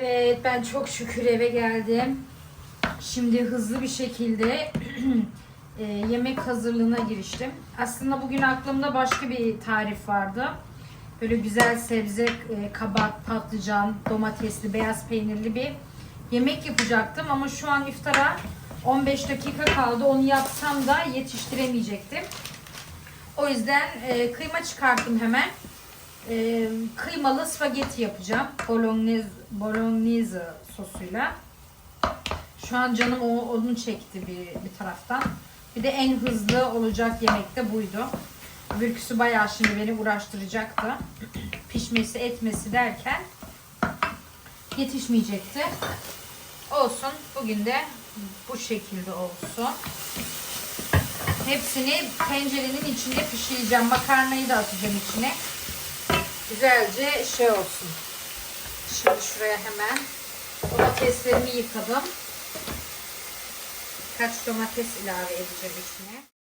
Evet ben çok şükür eve geldim. Şimdi hızlı bir şekilde e, yemek hazırlığına giriştim. Aslında bugün aklımda başka bir tarif vardı. Böyle güzel sebze, e, kabak, patlıcan, domatesli, beyaz peynirli bir yemek yapacaktım. Ama şu an iftara 15 dakika kaldı. Onu yapsam da yetiştiremeyecektim. O yüzden e, kıyma çıkarttım hemen. E, kıymalı spagetti yapacağım. Bolognese, bolognese sosuyla. Şu an canım o, onu çekti bir, bir taraftan. Bir de en hızlı olacak yemek de buydu. Öbürküsü bayağı şimdi beni uğraştıracaktı. Pişmesi etmesi derken yetişmeyecekti. Olsun. Bugün de bu şekilde olsun. Hepsini tencerenin içinde pişireceğim. Makarnayı da atacağım içine. Güzelce şey olsun. Şimdi şuraya hemen domateslerimi yıkadım. Kaç domates ilave edeceğim içine.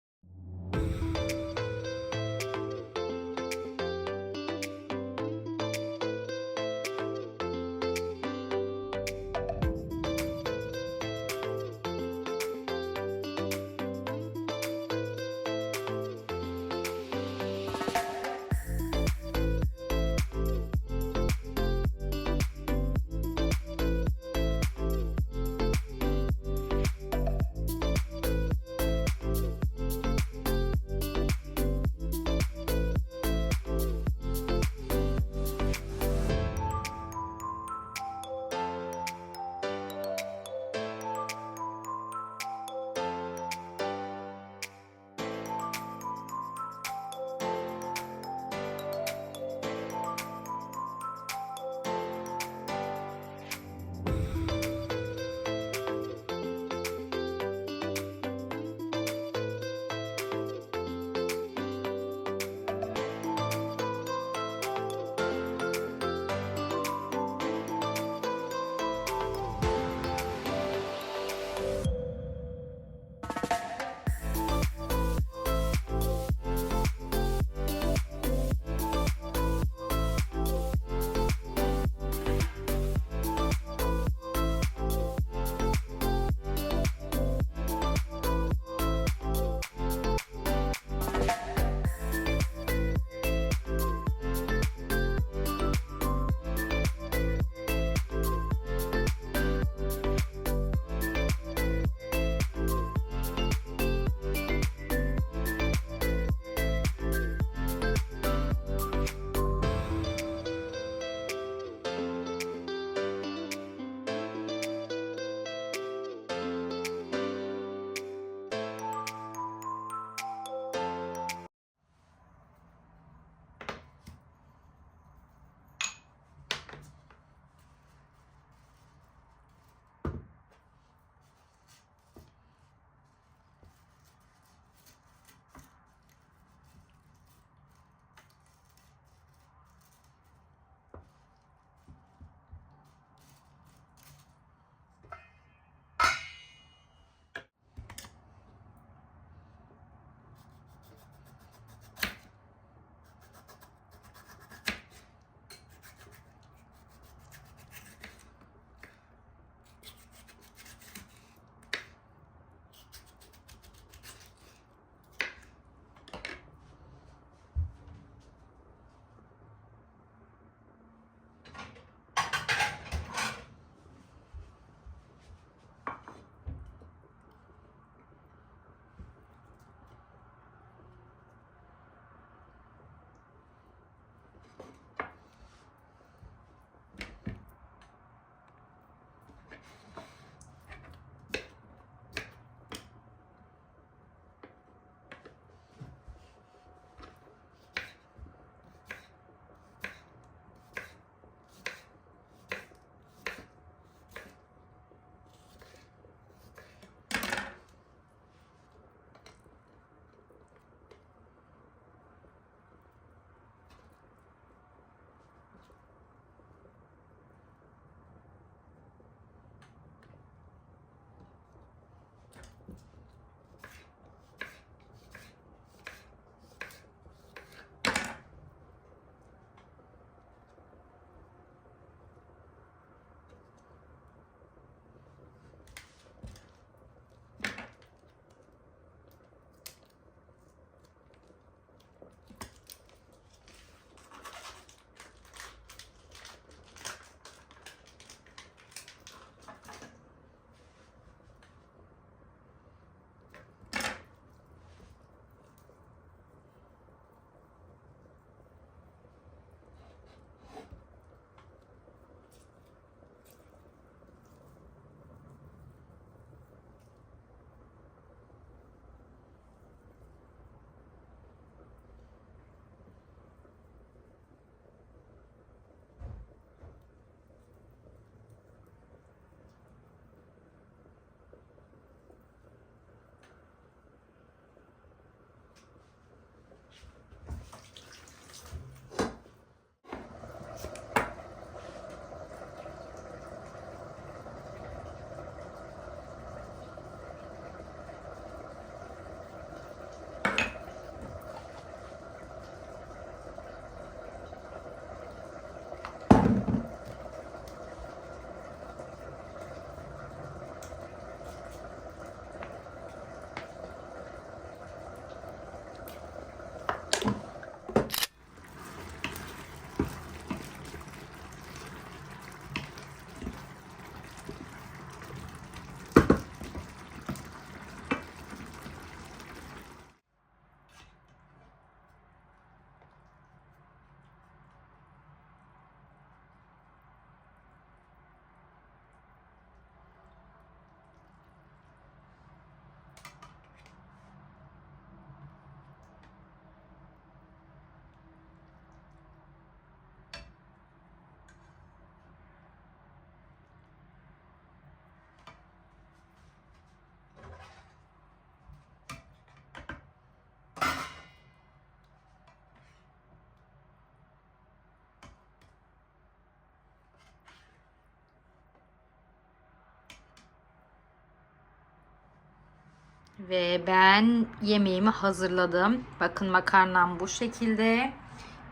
Ve ben yemeğimi hazırladım. Bakın makarnam bu şekilde.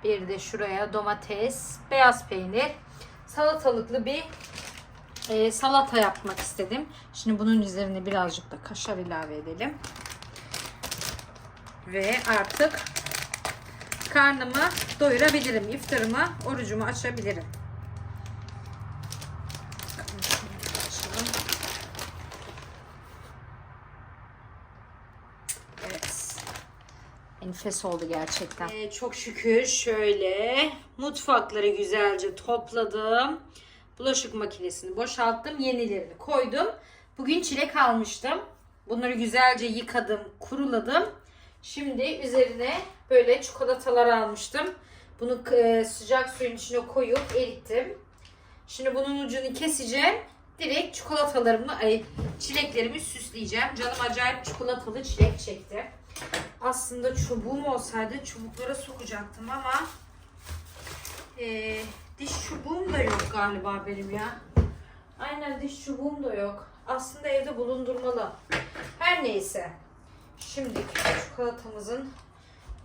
Bir de şuraya domates, beyaz peynir, salatalıklı bir e, salata yapmak istedim. Şimdi bunun üzerine birazcık da kaşar ilave edelim. Ve artık karnımı doyurabilirim. İftarımı, orucumu açabilirim. Bakalım şunu açalım. Evet. Enfes oldu gerçekten. Ee, çok şükür şöyle mutfakları güzelce topladım. Bulaşık makinesini boşalttım. Yenilerini koydum. Bugün çilek almıştım. Bunları güzelce yıkadım, kuruladım. Şimdi üzerine böyle çikolatalar almıştım. Bunu e, sıcak suyun içine koyup erittim. Şimdi bunun ucunu keseceğim. Direkt çikolatalarımı, ay, çileklerimi süsleyeceğim. Canım acayip çikolatalı çilek çekti. Aslında çubuğum olsaydı çubuklara sokacaktım ama e, diş çubuğum da yok galiba benim ya. Aynen diş çubuğum da yok. Aslında evde bulundurmalı. Her neyse. Şimdi çikolatamızın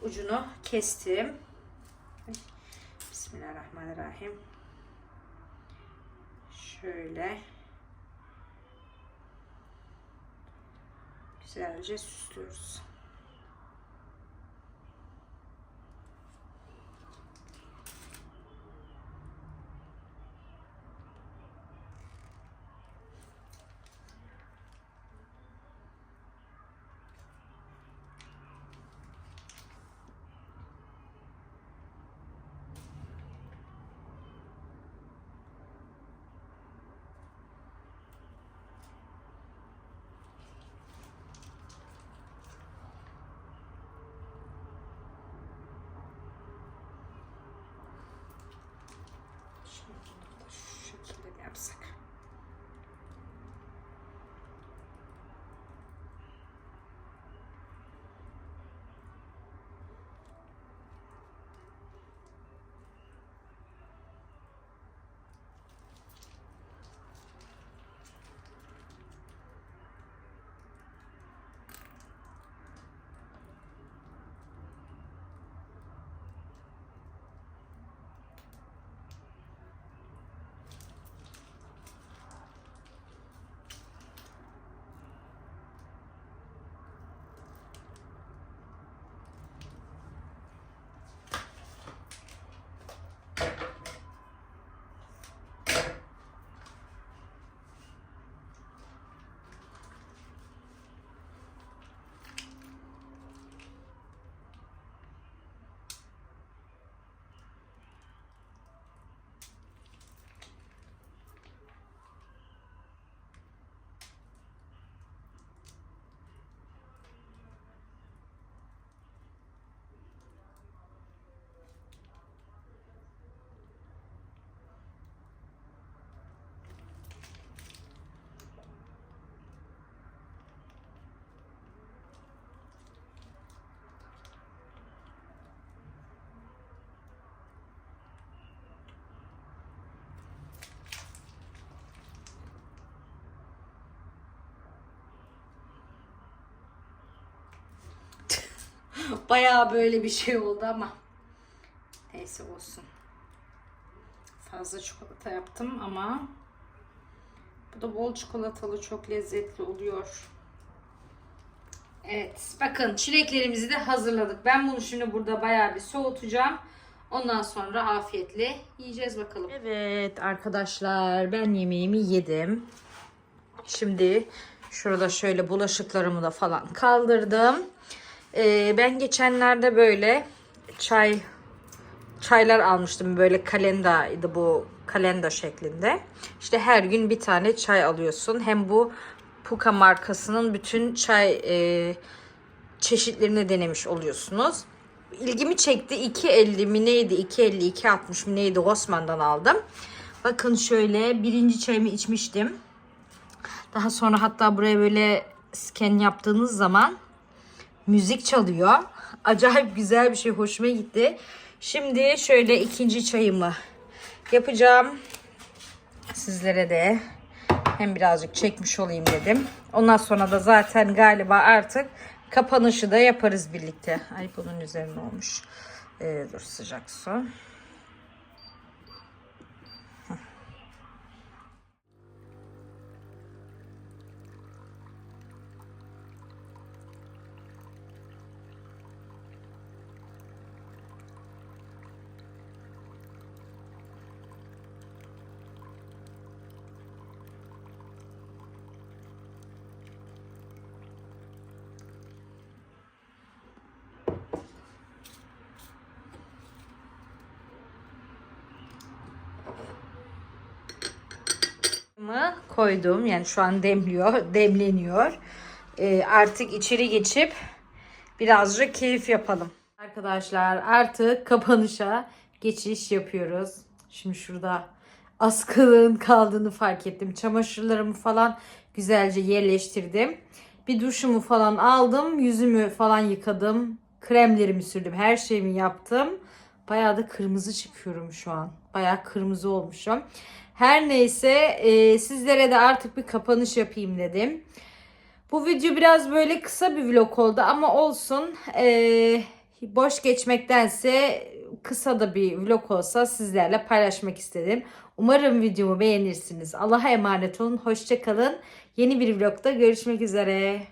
ucunu kestim. Bismillahirrahmanirrahim. Şöyle. Güzelce süslüyoruz. Bayağı böyle bir şey oldu ama. Neyse olsun. Fazla çikolata yaptım ama bu da bol çikolatalı çok lezzetli oluyor. Evet bakın çileklerimizi de hazırladık. Ben bunu şimdi burada bayağı bir soğutacağım. Ondan sonra afiyetle yiyeceğiz bakalım. Evet arkadaşlar ben yemeğimi yedim. Şimdi şurada şöyle bulaşıklarımı da falan kaldırdım. Ee, ben geçenlerde böyle çay çaylar almıştım. Böyle kalendaydı bu kalenda şeklinde. İşte her gün bir tane çay alıyorsun. Hem bu Puka markasının bütün çay e, çeşitlerini denemiş oluyorsunuz. İlgimi çekti. 2.50 mi neydi? 2.50, 2.60 mi neydi? Osman'dan aldım. Bakın şöyle birinci çayımı içmiştim. Daha sonra hatta buraya böyle scan yaptığınız zaman müzik çalıyor. Acayip güzel bir şey. Hoşuma gitti. Şimdi şöyle ikinci çayımı yapacağım. Sizlere de Hem birazcık çekmiş olayım dedim. Ondan sonra da zaten galiba artık kapanışı da yaparız birlikte. Ay bunun üzerine olmuş. Ee, dur sıcak su. Mı koydum. Yani şu an demliyor, demleniyor. Ee, artık içeri geçip birazcık keyif yapalım. Arkadaşlar artık kapanışa geçiş yapıyoruz. Şimdi şurada askılığın kaldığını fark ettim. Çamaşırlarımı falan güzelce yerleştirdim. Bir duşumu falan aldım. Yüzümü falan yıkadım. Kremlerimi sürdüm. Her şeyimi yaptım. Bayağı da kırmızı çıkıyorum şu an. Bayağı kırmızı olmuşum. Her neyse e, sizlere de artık bir kapanış yapayım dedim. Bu video biraz böyle kısa bir vlog oldu ama olsun. E, boş geçmektense kısa da bir vlog olsa sizlerle paylaşmak istedim. Umarım videomu beğenirsiniz. Allah'a emanet olun. Hoşçakalın. Yeni bir vlogda görüşmek üzere.